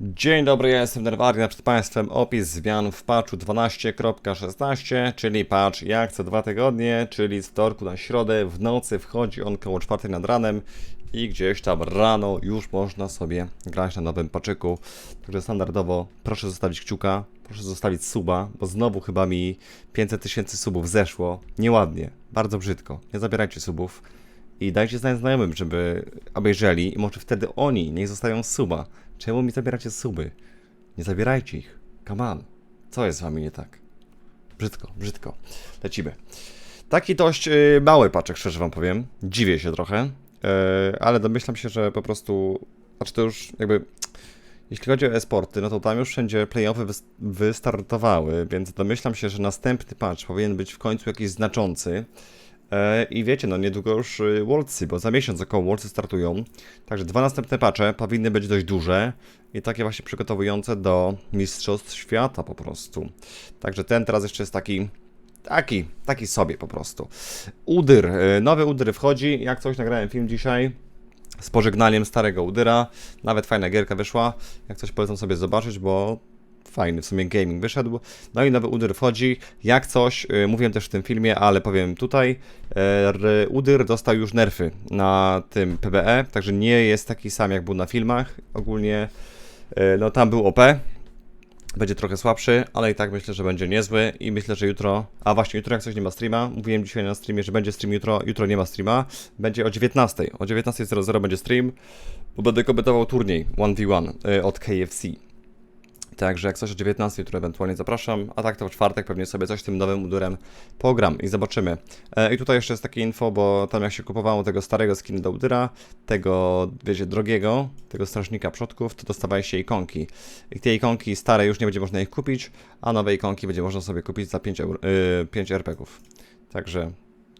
Dzień dobry, ja jestem Nerwarina, przed Państwem opis zmian w patchu 12.16, czyli patch jak co dwa tygodnie, czyli z wtorku na środę w nocy wchodzi on koło 4 nad ranem i gdzieś tam rano już można sobie grać na nowym paczyku. Także standardowo proszę zostawić kciuka, proszę zostawić suba, bo znowu chyba mi 500 tysięcy subów zeszło. Nieładnie, bardzo brzydko. Nie zabierajcie subów i dajcie znać znajomym, żeby obejrzeli i może wtedy oni niech zostają suba. Czemu mi zabieracie suby? Nie zabierajcie ich. Come on. Co jest z wami nie tak? Brzydko, brzydko. Lecimy. Taki dość y, mały paczek, szczerze wam powiem. Dziwię się trochę, y, ale domyślam się, że po prostu... Znaczy to już jakby... Jeśli chodzi o e-sporty, no to tam już wszędzie playoffy wys- wystartowały, więc domyślam się, że następny patch powinien być w końcu jakiś znaczący. E, I wiecie, no niedługo już y, Worldsy, bo za miesiąc około Worldsy startują. Także dwa następne patche powinny być dość duże i takie właśnie przygotowujące do Mistrzostw Świata po prostu. Także ten teraz jeszcze jest taki, taki, taki sobie po prostu. Udyr, y, nowy Udyr wchodzi, jak coś nagrałem film dzisiaj z pożegnaniem starego Udyra. Nawet fajna gierka wyszła, jak coś polecam sobie zobaczyć, bo fajny w sumie gaming wyszedł. No i nowy Udyr wchodzi. Jak coś, yy, mówiłem też w tym filmie, ale powiem tutaj, r- Udyr dostał już nerfy na tym PBE, także nie jest taki sam jak był na filmach. Ogólnie, yy, no tam był OP. Będzie trochę słabszy, ale i tak myślę, że będzie niezły i myślę, że jutro, a właśnie jutro jak coś nie ma streama, mówiłem dzisiaj na streamie, że będzie stream jutro, jutro nie ma streama, będzie o 19, o 19.00 będzie stream, bo będę komentował turniej 1v1 y, od KFC. Także jak coś o 19 jutro ewentualnie zapraszam, a tak to w czwartek pewnie sobie coś tym nowym udurem pogram i zobaczymy. E, I tutaj jeszcze jest takie info, bo tam jak się kupowało tego starego skina do udyra, tego, wiecie, drogiego, tego strażnika przodków, to dostawaliście ikonki. I te ikonki stare już nie będzie można ich kupić, a nowe ikonki będzie można sobie kupić za 5, euro, y, 5 RP-ków. Także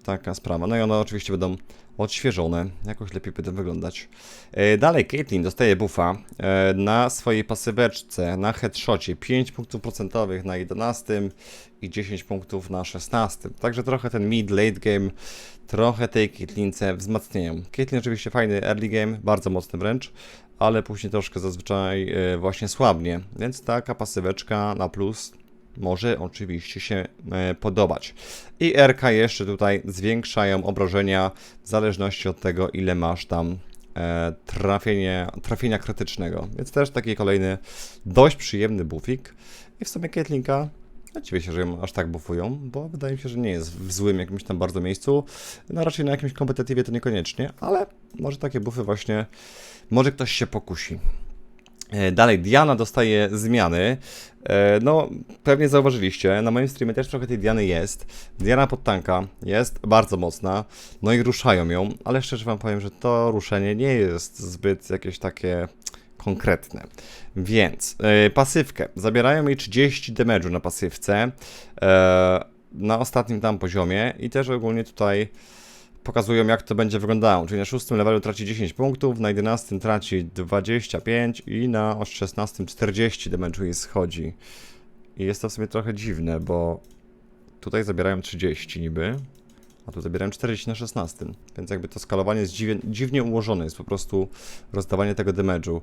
taka sprawa. No i one oczywiście będą odświeżone, jakoś lepiej będą wyglądać. E, Dalej Caitlyn dostaje buffa e, na swojej pasyweczce, na headshocie 5 punktów procentowych na 11 i 10 punktów na 16. Także trochę ten mid, late game, trochę tej Caitlynce wzmacniają. Caitlyn oczywiście fajny early game, bardzo mocny wręcz, ale później troszkę zazwyczaj e, właśnie słabnie, więc taka pasyweczka na plus może oczywiście się e, podobać. I RK jeszcze tutaj zwiększają obrażenia w zależności od tego, ile masz tam e, trafienie, trafienia krytycznego. Więc też taki kolejny dość przyjemny buffik. I w sumie Caitlinka, no dziwię się, że ją aż tak buffują, bo wydaje mi się, że nie jest w złym jakimś tam bardzo miejscu. No raczej na jakimś kompetytywie to niekoniecznie, ale może takie buffy właśnie, może ktoś się pokusi. E, Dalej, Diana dostaje zmiany. E, No, pewnie zauważyliście, na moim streamie też trochę tej Diany jest. Diana pod tanka jest bardzo mocna, no i ruszają ją, ale szczerze wam powiem, że to ruszenie nie jest zbyt jakieś takie konkretne. Więc e, pasywkę. Zabierają jej 30 damage'u na pasywce e, na ostatnim tam poziomie i też ogólnie tutaj pokazują jak to będzie wyglądało. Czyli na szóstym levelu traci 10 punktów, na 11 traci 25 i na 16 40 damage'u jej schodzi. I jest to w sumie trochę dziwne, bo tutaj zabierają 30 niby, a tu zabierają 40 na 16. Więc jakby to skalowanie jest dziwnie, dziwnie ułożone, jest po prostu rozdawanie tego damage'u.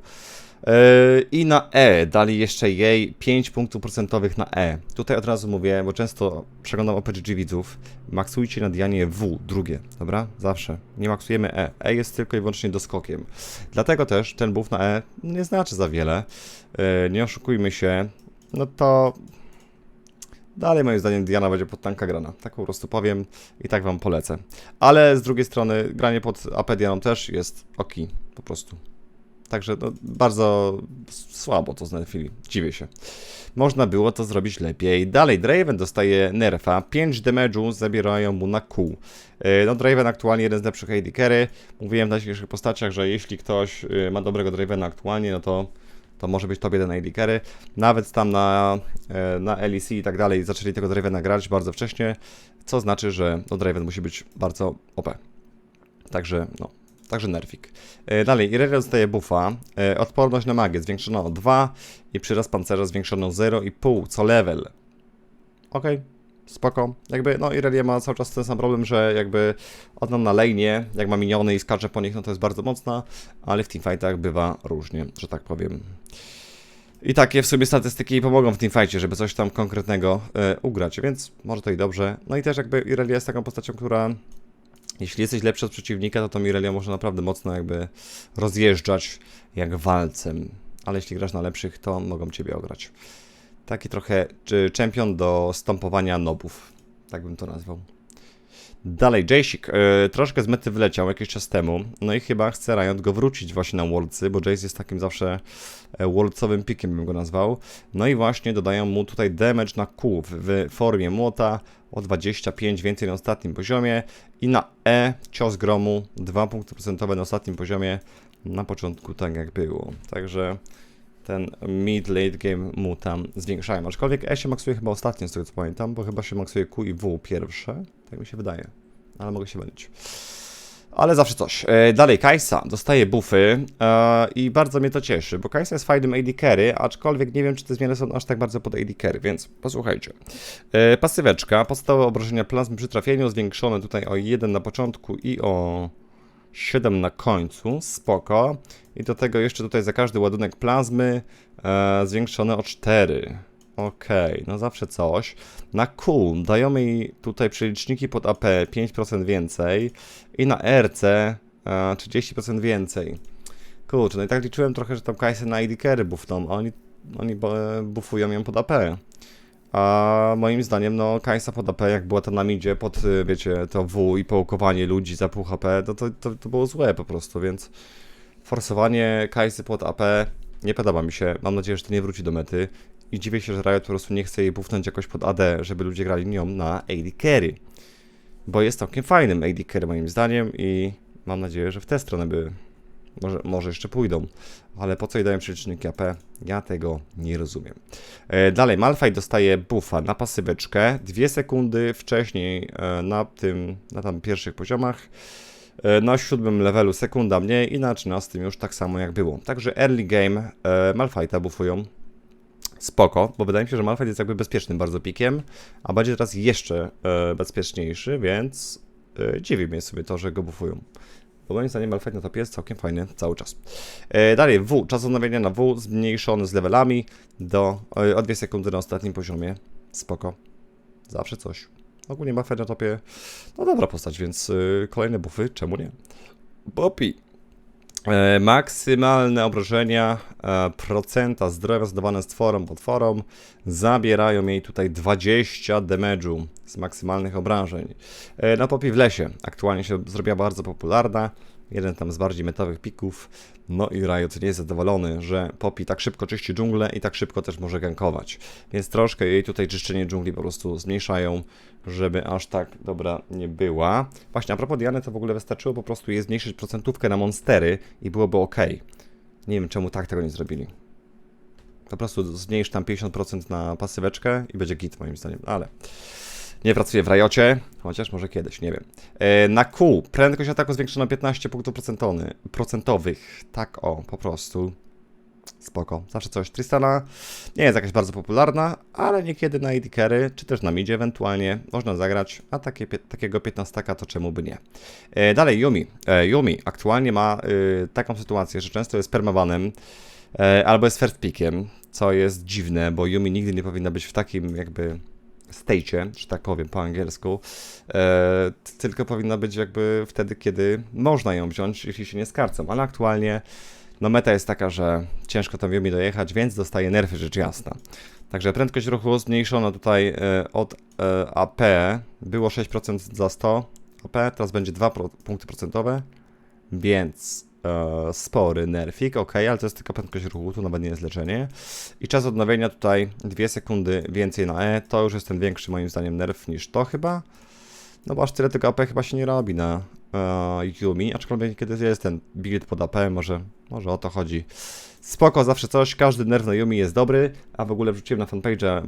Yy, I na E dali jeszcze jej 5 punktów procentowych na E. Tutaj od razu mówię, bo często przeglądam OPGG widzów, maksujcie na Dianie W, drugie, dobra? Zawsze. Nie maksujemy E. E jest tylko i wyłącznie doskokiem. Dlatego też ten buff na E nie znaczy za wiele. Yy, nie oszukujmy się. No to Dalej moim zdaniem Diana będzie pod tanka grana. Tak po prostu powiem i tak wam polecę. Ale z drugiej strony granie pod AP Dianą też jest ok, po prostu. Także no, bardzo słabo to znerfili. Dziwię się. Można było to zrobić lepiej. Dalej, Draven dostaje nerfa. 5 damage'u zabierają mu na Q. Yy, No, Draven aktualnie jeden z lepszych AD. Mówiłem w najświeższych postaciach, że jeśli ktoś yy, ma dobrego Dravena aktualnie, no to to może być top 1 AD carry. Nawet tam na, e, na LEC i tak dalej zaczęli tego Dravena grać bardzo wcześnie, co znaczy, że no, Draven musi być bardzo OP. Także, no, także nerfik. E, Dalej, Irelia dostaje buffa, e, odporność na magię zwiększono o 2 i przyrost pancerza zwiększono o 0,5 co level. Okej, spoko. Jakby, no Irelia ma cały czas ten sam problem, że jakby ona na lane'ie, jak ma miniony i skacze po nich, no to jest bardzo mocna, ale w teamfightach bywa różnie, że tak powiem. I takie w sobie statystyki pomogą w teamfightie, żeby coś tam konkretnego e, ugrać, więc może to i dobrze. No i też jakby Irelia jest taką postacią, która jeśli jesteś lepszy od przeciwnika, to tą Irelia może naprawdę mocno jakby rozjeżdżać jak walcem. Ale jeśli grasz na lepszych, to mogą ciebie ograć. Taki trochę czempion do stompowania nobów. Tak bym to nazwał. Dalej, Jace'ik. E, troszkę z mety wyleciał jakiś czas temu. No i chyba chce Riot go wrócić właśnie na Worldsy, bo Jace jest takim zawsze e, Worldsowym pikiem, bym go nazwał. No i właśnie dodają mu tutaj damage na Q w formie młota o 25 więcej na ostatnim poziomie i na E cios gromu 2 punkty procentowe na ostatnim poziomie na początku tak jak było. Także ten mid-late game mu tam zwiększają. Aczkolwiek E się maksuje chyba ostatnio, z tego co pamiętam, bo chyba się maksuje Q i W pierwsze. Tak mi się wydaje. Ale mogę się mylić. Ale zawsze coś. E, dalej, Kajsa dostaje buffy e, i bardzo mnie to cieszy, bo Kajsa jest fajnym AD carry, aczkolwiek nie wiem, czy te zmiany są aż tak bardzo pod AD carry, więc posłuchajcie. E, pasyweczka, podstawowe obrażenia plazmy przy trafieniu, zwiększone tutaj o 1 na początku i o 7 na końcu, spoko. I do tego jeszcze tutaj za każdy ładunek plazmy e, zwiększone o 4. Okej, no zawsze coś. Na dają mi tutaj przeliczniki pod AP 5% więcej i na RC e, 30% więcej. Kurczę, no i tak liczyłem trochę, że tam Kajsy na ID carry buffną, a oni, oni bo- buffują ją pod AP. A moim zdaniem, no, Kajsa pod AP, jak była to na midzie, pod, y, wiecie, to W i połkowanie ludzi za pół HP, to, to, to, to było złe po prostu, więc forsowanie Kajsy pod AP nie podoba mi się. Mam nadzieję, że to nie wróci do mety. I dziwię się, że Riot po prostu nie chce jej buffnąć jakoś pod AD, żeby ludzie grali nią na AD Carry. Bo jest całkiem fajnym AD Carry moim zdaniem i mam nadzieję, że w tę stronę by może, może jeszcze pójdą. Ale po co jej dają przeliczniki AP? Ja tego nie rozumiem. E, dalej, Malphite dostaje buffa na pasyweczkę. Dwie sekundy wcześniej e, na tym, na tam pierwszych poziomach. E, na siódmym levelu sekunda mniej i na 13 już tak samo jak było. Także early game e, buffują. Spoko, bo wydaje mi się, że Malphite jest jakby bezpiecznym bardzo pikiem, a będzie teraz jeszcze e, bezpieczniejszy, więc e, dziwi mnie sobie to, że go buffują. Bo moim zdaniem na topie jest całkiem fajny cały czas. E, dalej, W. Czas odnowienia na W zmniejszony z levelami do e, o 2 sekundy na ostatnim poziomie. Spoko. Zawsze coś. Ogólnie Malphite na topie, no dobra postać, więc e, kolejne buffy, czemu nie? Poppy. E, maksymalne obrażenia e, procenta zdrowia zadawane stworom potworom zabierają jej tutaj 20 damage'u z maksymalnych obrażeń. E, na Poppy w lesie aktualnie się zrobiła bardzo popularna. Jeden tam z bardziej metowych pików. No i Riot nie jest zadowolony, że Poppy tak szybko czyści dżunglę i tak szybko też może gankować. Więc troszkę jej tutaj czyszczenie dżungli po prostu zmniejszają, żeby aż tak dobra nie była. Właśnie, a propos Diany, to w ogóle wystarczyło po prostu je zmniejszyć procentówkę na monstery i byłoby ok. Nie wiem, czemu tak tego nie zrobili. Po prostu zmniejsz tam 50% na pasyweczkę i będzie git moim zdaniem, ale... Nie pracuję w Rajocie, chociaż może kiedyś, nie wiem. E, na Q prędkość ataku zwiększona o 15 punktów procentowych. Tak o, po prostu. Spoko, zawsze coś. Tristana nie jest jakaś bardzo popularna, ale niekiedy na AD czy też na midzie ewentualnie można zagrać, a takie, takiego 15 to czemu by nie. E, dalej, Yumi. E, Yumi aktualnie ma e, taką sytuację, że często jest permawanem, albo jest first pickiem, co jest dziwne, bo Yumi nigdy nie powinna być w takim jakby stage'ie, że tak powiem po angielsku, e, tylko powinna być jakby wtedy, kiedy można ją wziąć, jeśli się nie skarcą, ale aktualnie no meta jest taka, że ciężko tam Yumi dojechać, więc dostaje nerfy, rzecz jasna. Także prędkość ruchu zmniejszono tutaj e, od e, AP, było 6% za 100 AP, teraz będzie 2 pro, punkty procentowe, więc e, spory nerfik, ok, ale to jest tylko prędkość ruchu, tu nawet nie jest leczenie. I czas odnowienia tutaj 2 sekundy więcej na E, to już jest ten większy moim zdaniem nerf niż to chyba. No bo aż tyle tego AP chyba się nie robi na e, Yumi, aczkolwiek kiedy jest ten build pod AP, może, może o to chodzi. Spoko, zawsze coś, każdy nerw na Yumi jest dobry, a w ogóle wrzuciłem na fanpage'a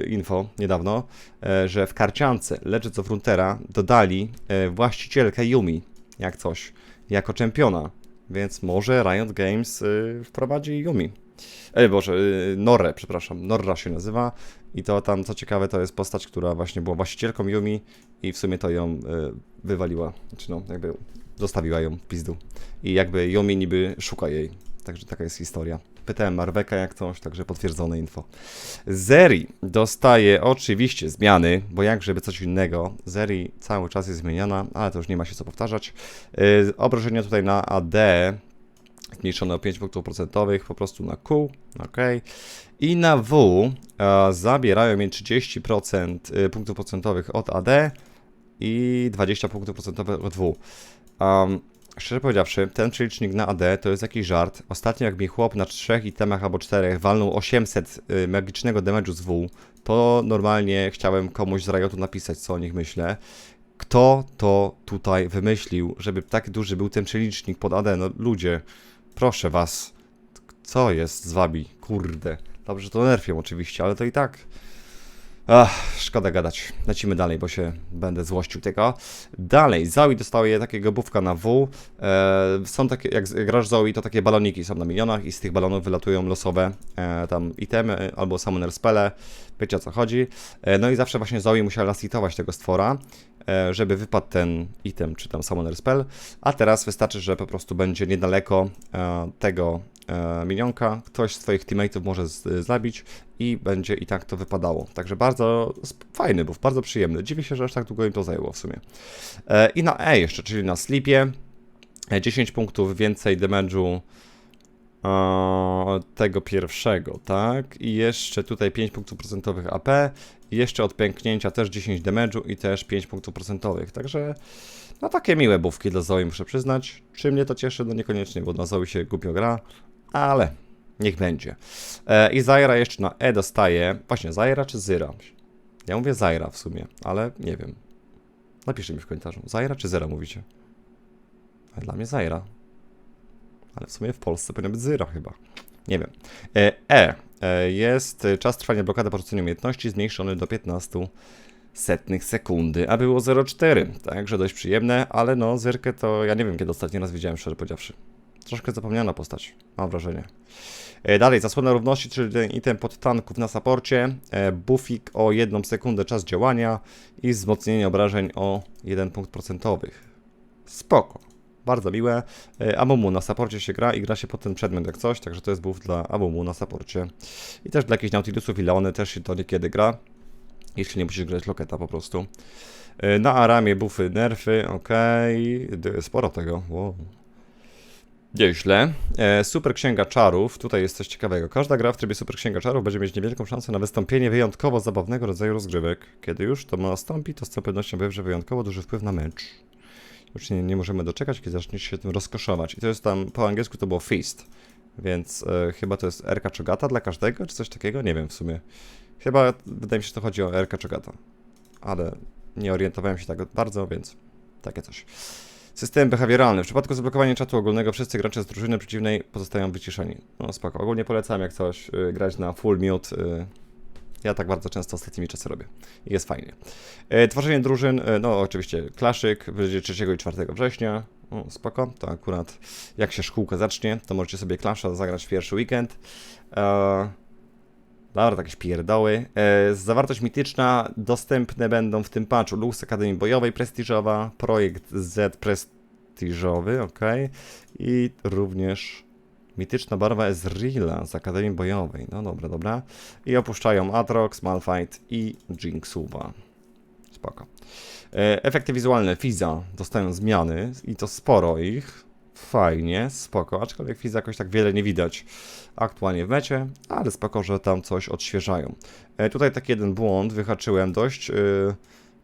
y, info niedawno, e, że w karciance Legends of Runeterra dodali e, właścicielkę Yumi, jak coś, jako czempiona, więc może Riot Games y, wprowadzi Yumi. E, Boże, y, Norre, przepraszam, Norra się nazywa. I to tam, co ciekawe, to jest postać, która właśnie była właścicielką Yumi i w sumie to ją y, wywaliła, znaczy no, jakby zostawiła ją w pizdu. I jakby Yumi niby szuka jej. Także taka jest historia. Pytałem Marweka jak coś, także potwierdzone info. Zeri dostaje oczywiście zmiany, bo jak żeby coś innego. Zeri cały czas jest zmieniana, ale to już nie ma się co powtarzać. Yy, tutaj na AD zmniejszone o 5 punktów procentowych po prostu na Q, ok. I na W e, zabierają mi 30% y, punktów procentowych od AD i 20 punktów procentowych od W. Um, szczerze powiedziawszy, ten przelicznik na AD to jest jakiś żart. Ostatnio jak mi chłop na trzech itemach albo czterech walnął 800 y, magicznego damage'u z W, to normalnie chciałem komuś z Riotu napisać, co o nich myślę. Kto to tutaj wymyślił, żeby tak duży był ten przelicznik pod AD? No ludzie, proszę was, co jest z wami? Kurde. Dobrze, to nerfią oczywiście, ale to i tak... Ach, szkoda gadać. Lecimy dalej, bo się będę złościł tego. Dalej, Zoe dostaje takiego bufka na W. E, są takie, jak grasz Zoe, to takie baloniki są na milionach i z tych balonów wylatują losowe e, tam itemy albo summoner spele. Wiecie o co chodzi. E, no i zawsze właśnie Zoe musiała lasitować tego stwora, żeby wypadł ten item czy tam summoner spell. A teraz wystarczy, że po prostu będzie niedaleko tego minionka. Ktoś z Twoich teammateów może z, zabić i będzie i tak to wypadało. Także bardzo fajny buff, bardzo przyjemny. Dziwię się, że aż tak długo im to zajęło w sumie. E, I na E jeszcze, czyli na Sleepie. E, 10 punktów więcej damage'u e, tego pierwszego, tak? I jeszcze tutaj 5 punktów procentowych AP. Jeszcze od pęknięcia też 10 damage'u i też 5 punktów procentowych. Także no takie miłe bufki dla Zoe muszę przyznać. Czy mnie to cieszy? No niekoniecznie, bo dla Zoe się głupio gra, ale niech będzie. E, I Zaira jeszcze na E dostaje. Właśnie, Zaira czy Zyra? Ja mówię Zaira w sumie, ale nie wiem. Napiszcie mi w komentarzu. Zaira czy Zyra mówicie? A dla mnie Zaira. Ale w sumie w Polsce powinno być Zyra chyba. Nie wiem. E, E. e jest e, czas trwania blokady po rzuceniu umiejętności zmniejszony do 15 setnych sekundy, a było 0,4. Także dość przyjemne, ale no Zyrkę to ja nie wiem kiedy ostatni raz widziałem, szczerze powiedziawszy. Troszkę zapomniana postać, mam wrażenie. E, Dalej, zasłona równości, czyli ten item pod tanków na saporcie, e, buffik o 1 sekundę czas działania i wzmocnienie obrażeń o 1 punkt procentowych. Spoko. Bardzo miłe. E, Amumu na saporcie się gra i gra się pod ten przedmiot jak coś, także to jest buff dla Amumu na saporcie. I też dla jakichś Nautilusów i Leony też się to niekiedy gra. Jeśli nie musisz grać loketa po prostu. Na Aramie buffy, nerfy. Okay. Sporo tego. Wow. Nieźle. E, super Księga Czarów. Tutaj jest coś ciekawego. Każda gra w trybie Super Księga Czarów będzie mieć niewielką szansę na wystąpienie wyjątkowo zabawnego rodzaju rozgrywek. Kiedy już to nastąpi, to z całą pewnością wywrze wyjątkowo duży wpływ na mecz. Już nie, nie możemy doczekać, kiedy zaczniesz się tym rozkoszować. I to jest tam, po angielsku to było feast. Więc e, chyba to jest RK Czogata dla każdego, czy coś takiego? Nie wiem w sumie. Chyba, wydaje mi się, że to chodzi o RK Czogata. Ale nie orientowałem się tak bardzo, więc takie coś. System behawioralny. W przypadku zablokowania czatu ogólnego wszyscy gracze z drużyny przeciwnej pozostają wyciszeni. No spoko. Ogólnie polecam jak coś y, grać na full mute. Y, ja tak bardzo często ostatnimi czasy robię. I jest fajnie. E, tworzenie drużyn, e, no oczywiście klaszyk, będzie 3 i 4 września. O, spoko, to akurat jak się szkółka zacznie, to możecie sobie klasza zagrać w pierwszy weekend. E, Dobra, jakieś pierdoły. E, zawartość mityczna dostępne będą w tym patchu Lux Akademii Bojowej prestiżowa, projekt Z prestiżowy, ok. I również mityczna barwa Ezreala z Akademii Bojowej. No dobra, dobra. I opuszczają Atrox, Malphite i Jinxuwa. Spoko. E, efekty wizualne Fiza dostają zmiany i to sporo ich. Fajnie, spoko, aczkolwiek Fiza jakoś tak wiele nie widać aktualnie w mecie, ale spoko, że tam coś odświeżają. E, tutaj taki jeden błąd wyhaczyłem dość, yy,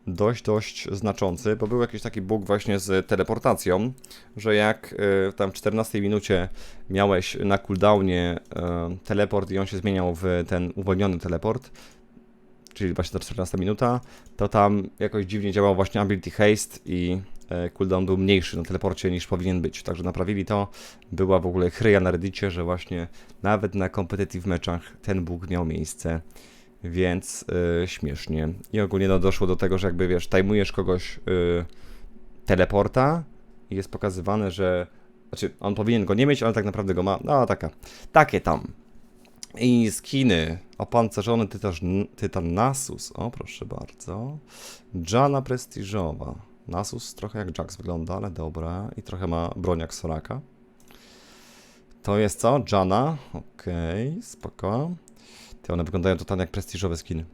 dość, dość znaczący, bo był jakiś taki bug właśnie z teleportacją, że jak yy, tam w 14 minucie miałeś na cooldownie yy, teleport i on się zmieniał w ten uwolniony teleport, czyli właśnie ta 14 minuta, to tam jakoś dziwnie działał właśnie ability haste i e, cooldown był mniejszy na teleporcie niż powinien być. Także naprawili to. Była w ogóle chryja na reddicie, że właśnie nawet na competitive meczach ten bóg miał miejsce. Więc e, śmiesznie. I ogólnie no, doszło do tego, że jakby wiesz, tajmujesz kogoś e, teleporta i jest pokazywane, że znaczy on powinien go nie mieć, ale tak naprawdę go ma. No taka. Takie tam. I skiny. Opancerzony tytaż, tytan Nasus. O, proszę bardzo. Jana prestiżowa. Nasus trochę jak Jax wygląda, ale dobra. I trochę ma broń jak Soraka. To jest co? Jana. Okej, spoko. Te one wyglądają totalnie jak prestiżowy skin.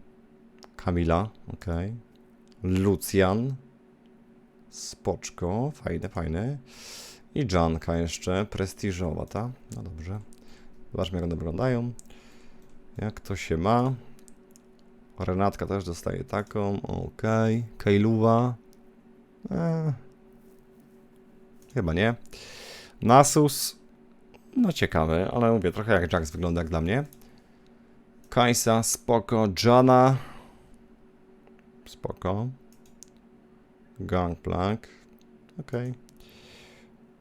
Kamila, okej. Lucjan. Spoczko, fajne, fajne. I Janka jeszcze, prestiżowa, ta? No dobrze. Zobaczmy jak one wyglądają. Jak to się ma. Renatka też dostaje taką, okej. Kejluwa. Eee. Chyba nie. Nasus. No ciekawy, ale mówię, trochę jak Jax wygląda jak dla mnie. Kajsa, spoko. Jana. Spoko. Gangplank. Okej.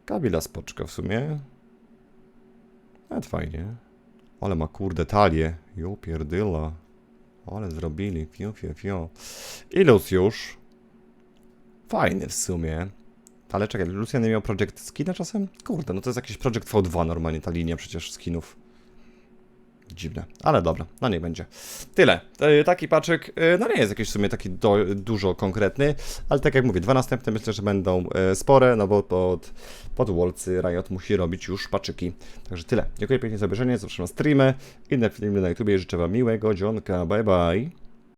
Kabila spoczka w sumie. Nawet fajnie. Ale ma kurde talię. Jo pierdyla. Ale zrobili. Fiu, fiu, fiu. I Luciusz. Fajny w sumie. Ale czekaj, Lucian nie miał Project Skina czasem? Kurde, no to jest jakiś Project V2 normalnie ta linia przecież skinów. Dziwne, ale dobra, no nie będzie. Tyle. E, Taki paczek, e, no nie jest jakiś w sumie taki do, dużo konkretny, ale tak jak mówię, dwa następne myślę, że będą e, spore, no bo pod, pod Wolcy Riot musi robić już paczyki. Także tyle. Dziękuję pięknie za obejrzenie, zapraszam na streamy, inne filmy na YouTube. Życzę Wam miłego dzionka. Bye bye.